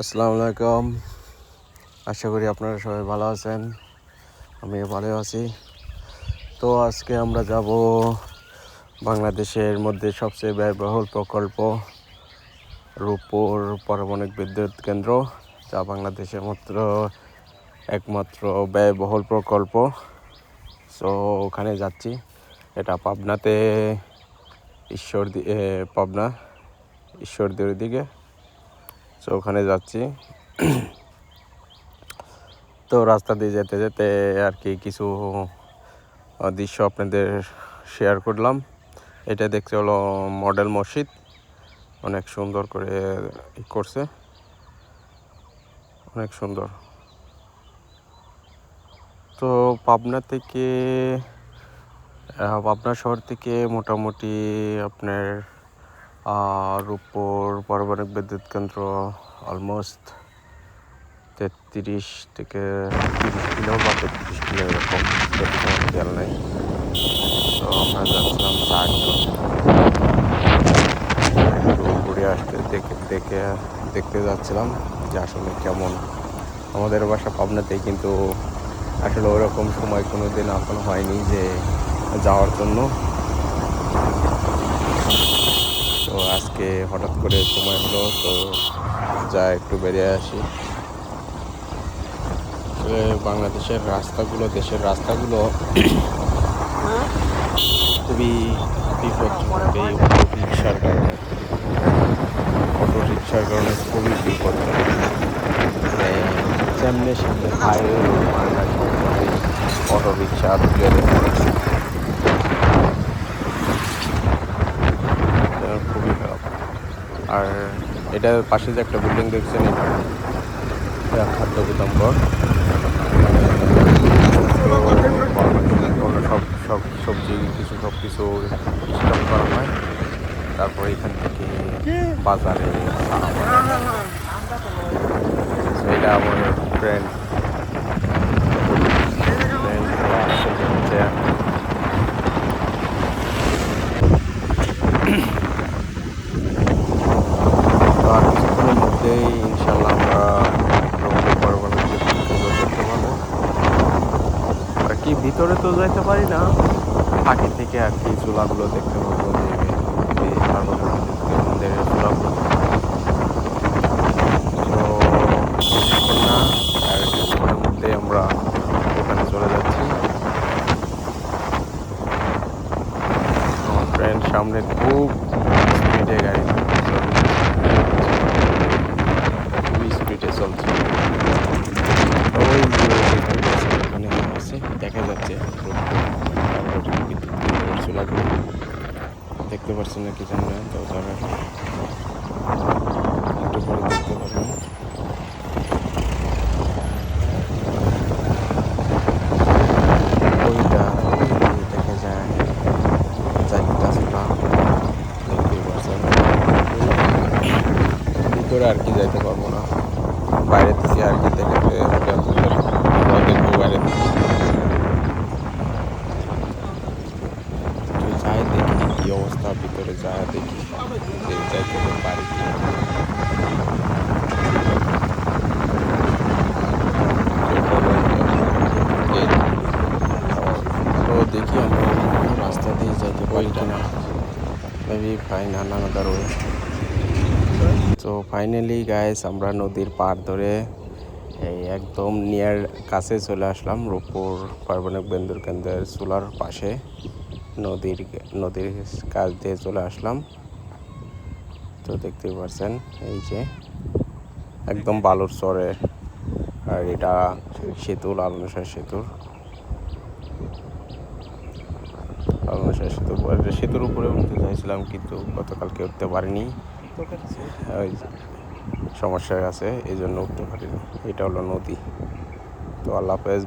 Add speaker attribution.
Speaker 1: আসসালামু আলাইকুম। আশা করি আপনারা সবাই ভালো আছেন। আমি ভালো আছি। তো আজকে আমরা যাব বাংলাদেশের মধ্যে সবচেয়ে ব্যয়বহুল প্রকল্প রূপপুর পারমাণবিক বিদ্যুৎ কেন্দ্র, যা বাংলাদেশের মাত্র একমাত্র ব্যয়বহুল প্রকল্প। সো ওখানে যাচ্ছি। এটা পাবনাতে ঈশ্বর পাবনা, ঈশ্বরদের দিকে। তো ওখানে যাচ্ছি। তো রাস্তা দিয়ে যেতে যেতে আর কি কিছু দৃশ্য আপনাদের শেয়ার করলাম। এটা দেখতে হলো মডেল মসজিদ। অনেক সুন্দর করে করছে। অনেক সুন্দর। তো পাবনা থেকে পাবনা শহর থেকে মোটামুটি আপনার রূপপুর পারমাণবিক বিদ্যুৎ কেন্দ্র অলমোস্ট তেত্রিশ থেকে তিরিশ কিলো বা তেত্রিশ কিলো এরকম। খেয়াল নেই। তো আমরা যাচ্ছিলাম চারজন ঘুরে আসতে দেখে দেখে, দেখতে যাচ্ছিলাম যে আসলে কেমন। আমাদের বাসা পাবনাতেই কিন্তু আসলে ওরকম সময় কোনো দিন এখন হয়নি যে যাওয়ার জন্য তো আজকে হঠাৎ করে সময় হলো, তো যা একটু বেরিয়ে আসি। বাংলাদেশের রাস্তাগুলো, দেশের রাস্তাগুলো খুবই বিপজ্জনক এই অটো রিক্সার কারণে। অটো রিক্সার কারণে খুবই মানে সামনে সামনে হাইওয়ে অটো রিক্সা দেয় এটা খুবই খারাপ আর এটা পাশে যে একটা বিল্ডিং দেখছেন, এটা খাদ্য গুদামঘর সব সব সবজি, কিছু, সব কিছু স্টক করা হয়। তারপর এখান থেকে বাজারে এটা আমার ফ্রেন্ড হচ্ছে তো আর কিছুক্ষণের মধ্যেই ইনশাল্লাহ আমরা রংপুর পারমাণবিক বিদ্যুৎ কেন্দ্র দেখতে পাবো আর কি ভিতরে তো যাইতে পারি না। ফাঁকি থেকে আর কি চুলাগুলো দেখতে পাবো যে কেন্দ্রের চুলাগুলো আমরা ওখানে চলে যাচ্ছি। আমার ফ্রেন্ড সামনে খুব স্পিডে গাড়ি খুবই স্পিডে চলছে ওই যে দেখতে পাচ্ছেন ওখানে আছে দেখা যাচ্ছে রোডটা, বিদ্যুৎ কেন্দ্রের চুলাগুলো দেখতে পাচ্ছেন না কি জানি না তো তারা একটু পরে দেখতে পারবেন দেখা ভিতরে আর কি যাইতে পারব না বাইরে থেকে আর কি দেখব বাইরে থেকে তো যাই দেখি কি অবস্থা ভিতরে যায় দেখি যে যাইতে পারি কি দেখি আমরা রাস্তা দিয়ে যাইতে পারি কিনা। মেবি ফাইন আনাদার ওয়ে তো ফাইনালি গাইস আমরা নদীর পার ধরে এই একদম নিয়ার কাছে চলে আসলাম রূপপুর পার্বণিক বেন্দুর কেন্দ্রের চুলার পাশে। নদীর নদীর কাছ দিয়ে চলে আসলাম। তো দেখতে পাচ্ছেন এই যে একদম বালুর চরে। আর এটা সেতু লালনসার সেতুর। লালনসার সেতু সেতুর উপরে উঠতে চাইছিলাম, কিন্তু গতকালকে উঠতে পারিনি। ওই সমস্যা আছে এই জন্য উঠতে পারিনি। এটা হলো নদী। তো আল্লাহ হাফেজ